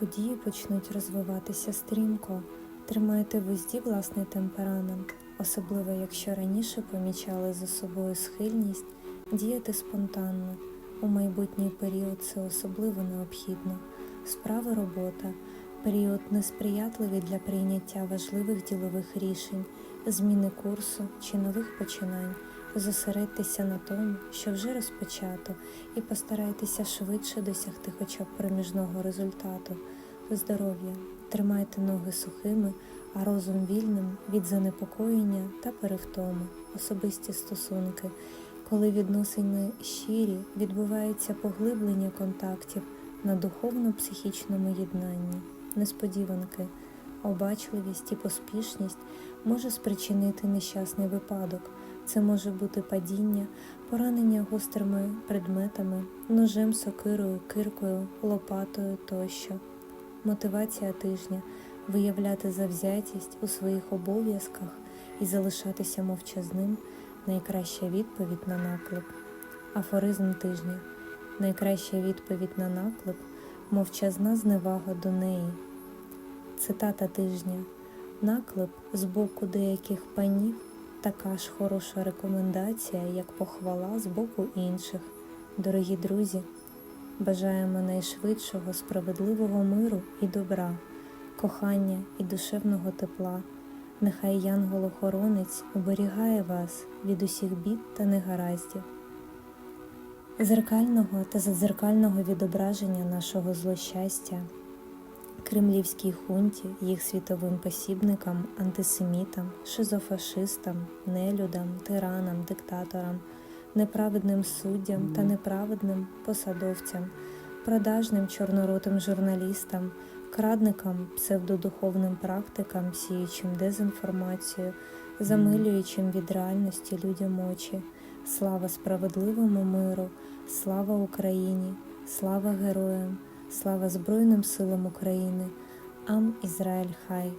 Події почнуть розвиватися стрімко. Тримайте в узді власний темперамент, особливо якщо раніше помічали за собою схильність діяти спонтанно. У майбутній період це особливо необхідно. Справи робота період несприятливий для прийняття важливих ділових рішень, зміни курсу чи нових починань. Зосередьтеся на тому, що вже розпочато, і постарайтеся швидше досягти хоча б проміжного результату. Здоров'я, тримайте ноги сухими, а розум вільним від занепокоєння та перевтоми, особисті стосунки. Коли відносини щирі, відбувається поглиблення контактів на духовно-психічному єднанні, несподіванки, обачливість і поспішність може спричинити нещасний випадок. Це може бути падіння, поранення гострими предметами, ножем, сокирою, киркою, лопатою тощо. Мотивація тижня виявляти завзятість у своїх обов'язках і залишатися мовчазним найкраща відповідь на наклеп. Афоризм тижня найкраща відповідь на наклеп мовчазна зневага до неї. Цитата тижня наклеп з боку деяких панів така ж хороша рекомендація, як похвала з боку інших. Дорогі друзі, бажаємо найшвидшого справедливого миру і добра, кохання і душевного тепла. Нехай янгол-охоронець оберігає вас від усіх бід та негараздів, зеркального та задзеркального відображення нашого злощастя, кремлівській хунті, їх світовим посібникам, антисемітам, шизофашистам, нелюдам, тиранам, диктаторам, неправедним суддям та неправедним посадовцям, продажним чорноротим журналістам, крадникам, псевдодуховним практикам, сіючим дезінформацію, замилюючим від реальності людям очі. Слава справедливому миру, слава Україні, слава героям, слава Збройним силам України. Ам Ізраїль Хай!